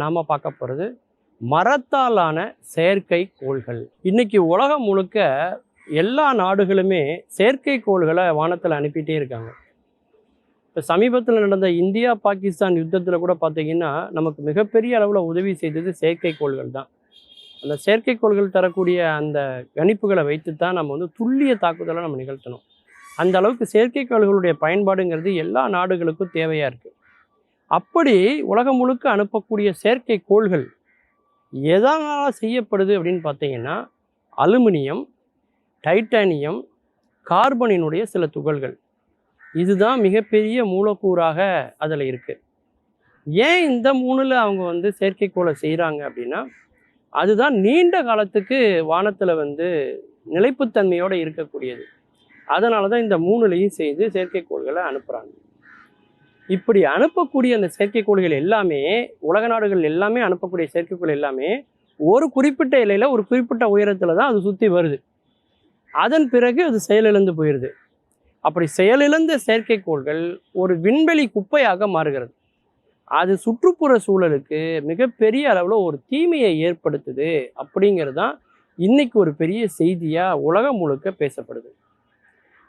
நாம் பார்க்க போகிறது மரத்தாலான செயற்கை கோள்கள். இன்றைக்கி உலகம் முழுக்க எல்லா நாடுகளுமே செயற்கை கோள்களை வானத்தில் அனுப்பிட்டே இருக்காங்க. இப்போ சமீபத்தில் நடந்த இந்தியா பாகிஸ்தான் யுத்தத்தில் கூட பார்த்தீங்கன்னா நமக்கு மிகப்பெரிய அளவில் உதவி செய்தது செயற்கைக்கோள்கள் தான். அந்த செயற்கைக்கோள்கள் தரக்கூடிய அந்த கணிப்புகளை வைத்து தான் நம்ம வந்து துல்லிய தாக்குதலை நம்ம நிகழ்த்தணும். அந்த அளவுக்கு செயற்கைக்கோள்களுடைய பயன்பாடுங்கிறது எல்லா நாடுகளுக்கும் தேவையாக இருக்குது அப்படி உலகம் முழுக்க அனுப்பக்கூடிய செயற்கைக்கோள்கள் எதனால் செய்யப்படுது அப்படின்னு பார்த்தீங்கன்னா அலுமினியம் டைட்டானியம் கார்பனினுடைய சில துகள்கள். இதுதான் மிகப்பெரிய மூலக்கூறாக அதில் இருக்குது ஏன் இந்த மூணில் அவங்க வந்து செயற்கைக்கோளை செய்கிறாங்க அப்படின்னா அதுதான் நீண்ட காலத்துக்கு வானத்தில் வந்து நிலைப்புத்தன்மையோடு இருக்கக்கூடியது. அதனால தான் இந்த மூணுலையும் செய்து செயற்கைக்கோள்களை அனுப்புகிறாங்க இப்படி அனுப்பக்கூடிய அந்த செயற்கைக்கோள்கள் எல்லாமே உலக நாடுகள் எல்லாமே அனுப்பக்கூடிய செயற்கைக்கோள் எல்லாமே ஒரு குறிப்பிட்ட இலையில் ஒரு குறிப்பிட்ட உயரத்தில் தான் அது சுற்றி வருது. அதன் பிறகு அது செயலிழந்து போயிடுது அப்படி செயலிழந்த செயற்கைக்கோள்கள் ஒரு விண்வெளி குப்பையாக மாறுகிறது. அது சுற்றுப்புற சூழலுக்கு மிகப்பெரிய அளவில் ஒரு தீமையை ஏற்படுத்துது அப்படிங்கிறது தான் இன்றைக்கி ஒரு பெரிய செய்தியாக உலகம் முழுக்க பேசப்படுது.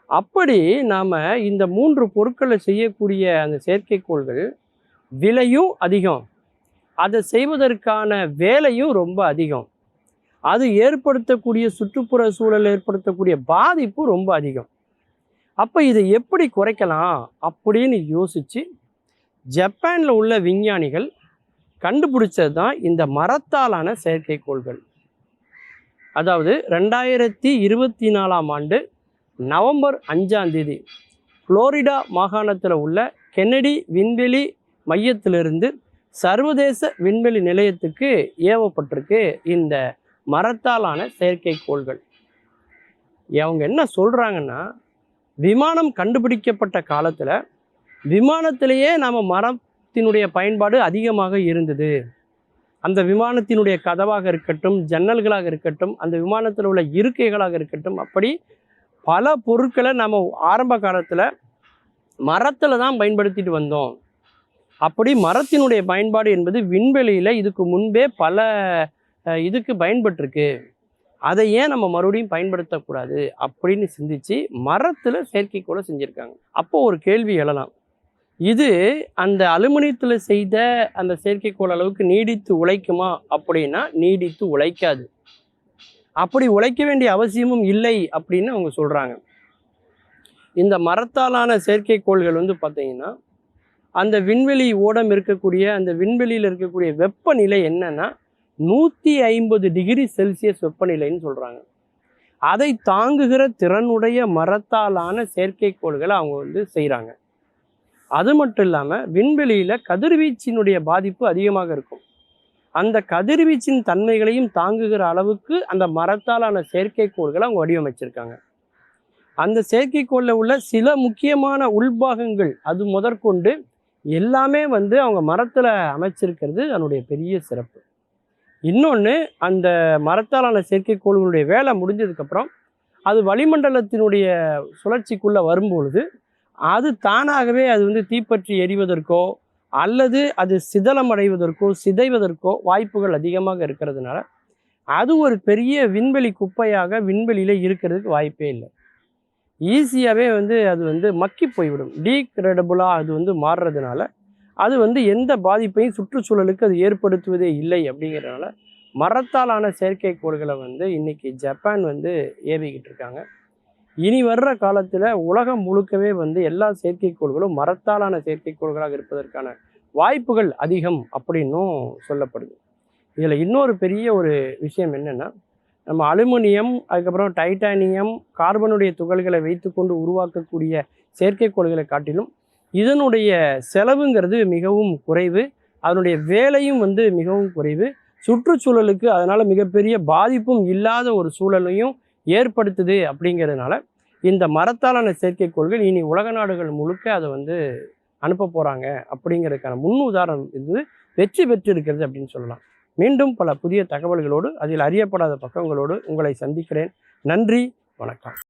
அப்படி நாம் இந்த மூன்று பொருட்களை செய்யக்கூடிய அந்த செயற்கைக்கோள்கள் விலையும் அதிகம். அதை செய்வதற்கான வேலையும் ரொம்ப அதிகம். அது ஏற்படுத்தக்கூடிய சுற்றுப்புற சூழல் ஏற்படுத்தக்கூடிய பாதிப்பு ரொம்ப அதிகம். அப்போ இதை எப்படி குறைக்கலாம் அப்படின்னு யோசித்து ஜப்பானில் உள்ள விஞ்ஞானிகள் கண்டுபிடிச்சது தான் இந்த மரத்தாலான செயற்கைக்கோள்கள். அதாவது ரெண்டாயிரத்தி இருபத்தி நாலாம் ஆண்டு நவம்பர் அஞ்சாம் தேதி புளோரிடா மாகாணத்தில் உள்ள கென்னடி விண்வெளி மையத்திலிருந்து சர்வதேச விண்வெளி நிலையத்துக்கு ஏவப்பட்டிருக்கு இந்த மரத்தாலான செயற்கைக்கோள்கள். அவங்க என்ன சொல்கிறாங்கன்னா விமானம் கண்டுபிடிக்கப்பட்ட காலத்தில் விமானத்திலேயே நாம் மரத்தினுடைய பயன்பாடு அதிகமாக இருந்தது. அந்த விமானத்தினுடைய கதவாக இருக்கட்டும் ஜன்னல்களாக இருக்கட்டும் அந்த விமானத்தில் உள்ள இருக்கைகளாக இருக்கட்டும் அப்படி பல பொருட்களை நம்ம ஆரம்ப காலத்தில் மரத்தில் தான் பயன்படுத்திட்டு வந்தோம். அப்படி மரத்தினுடைய பயன்பாடு என்பது விண்வெளியில் இதுக்கு முன்பே பல இதுக்கு பயன்பட்டிருக்கு. அதை ஏன் நம்ம மறுபடியும் பயன்படுத்தக்கூடாது அப்படின்னு சிந்திச்சு மரத்தில் செயற்கைக்கோளை செஞ்சுருக்காங்க. அப்போது ஒரு கேள்வி எழலாம். இது அந்த அலுமினியத்தில் செய்த அந்த செயற்கைக்கோள் அளவுக்கு நீடித்து உழைக்குமா அப்படின்னா நீடித்து உழைக்காது. அப்படி உழைக்க வேண்டிய அவசியமும் இல்லை அப்படின்னு அவங்க சொல்கிறாங்க இந்த மரத்தாலான செயற்கைக்கோள்கள் வந்து பார்த்தீங்கன்னா அந்த விண்வெளி ஓடம் இருக்கக்கூடிய அந்த விண்வெளியில் இருக்கக்கூடிய வெப்பநிலை என்னன்னா நூற்றி ஐம்பது டிகிரி செல்சியஸ் வெப்பநிலைன்னு சொல்கிறாங்க அதை தாங்குகிற திறனுடைய மரத்தாலான செயற்கைக்கோள்களை அவங்க வந்து செய்கிறாங்க அது மட்டும் இல்லாமல் விண்வெளியில் கதிர்வீச்சினுடைய பாதிப்பு அதிகமாக இருக்கும். அந்த கதிர்வீச்சின் தன்மைகளையும் தாங்குகிற அளவுக்கு அந்த மரத்தாலான செயற்கைக்கோள்களை அவங்க வடிவமைச்சிருக்காங்க. அந்த செயற்கைக்கோளில் உள்ள சில முக்கியமான உள்பாகங்கள் அது முதற்கொண்டு எல்லாமே வந்து அவங்க மரத்தில் அமைச்சிருக்கிறது அதனுடைய பெரிய சிறப்பு. இன்னொன்று அந்த மரத்தாலான செயற்கைக்கோள்களுடைய வேலை முடிஞ்சதுக்கப்புறம் அது வளிமண்டலத்தினுடைய சுழற்சிக்குள்ளே வரும்பொழுது அது தானாகவே அது வந்து தீப்பற்றி எரிவதற்கோ அல்லது அது சிதலம் அடைவதற்கோ சிதைவதற்கோ வாய்ப்புகள் அதிகமாக இருக்கிறதுனால அது ஒரு பெரிய விண்வெளி குப்பையாக விண்வெளியில் இருக்கிறதுக்கு வாய்ப்பே இல்லை. ஈஸியாகவே வந்து அது வந்து மக்கி போய்விடும். டீக்ரெடபுளாக அது வந்து மாறுறதுனால அது வந்து எந்த பாதிப்பையும் சுற்றுச்சூழலுக்கு அது ஏற்படுத்துவதே இல்லை அப்படிங்கிறதுனால மரத்தாலான செயற்கைக்கோள்களை வந்து இன்றைக்கி ஜப்பான் வந்து ஏவிக்கிட்டு இருக்காங்க. இனி வர்ற காலத்தில் உலகம் முழுக்கவே வந்து எல்லா செயற்கைக்கோள்களும் மரத்தாலான செயற்கைக்கோள்களாக இருப்பதற்கான வாய்ப்புகள் அதிகம் அப்படின்னும் சொல்லப்படுது. இதில் இன்னொரு பெரிய ஒரு விஷயம் என்னென்னா நம்ம அலுமினியம் அதுக்கப்புறம் டைட்டானியம் கார்பனுடைய துகள்களை வைத்துக்கொண்டு உருவாக்கக்கூடிய செயற்கைக்கோள்களை காட்டிலும் இதனுடைய செலவுங்கிறது மிகவும் குறைவு அதனுடைய வேலையும் வந்து மிகவும் குறைவு சுற்றுச்சூழலுக்கு அதனால் மிகப்பெரிய பாதிப்பும் இல்லாத ஒரு சூழலையும் ஏற்படுத்துது அப்படிங்கிறதுனால இந்த மரத்தாலான செயற்கைக்கோள்கள் இனி உலக நாடுகள் முழுக்க அதை வந்து அனுப்ப போகிறாங்க அப்படிங்கிறதுக்கான முன் உதாரணம் இது வெற்றி பெற்றிருக்கிறது அப்படின்னு சொல்லலாம். மீண்டும் பல புதிய தகவல்களோடு அதில் அறியப்படாத பக்கங்களோடு உங்களை சந்திக்கிறேன். நன்றி வணக்கம்.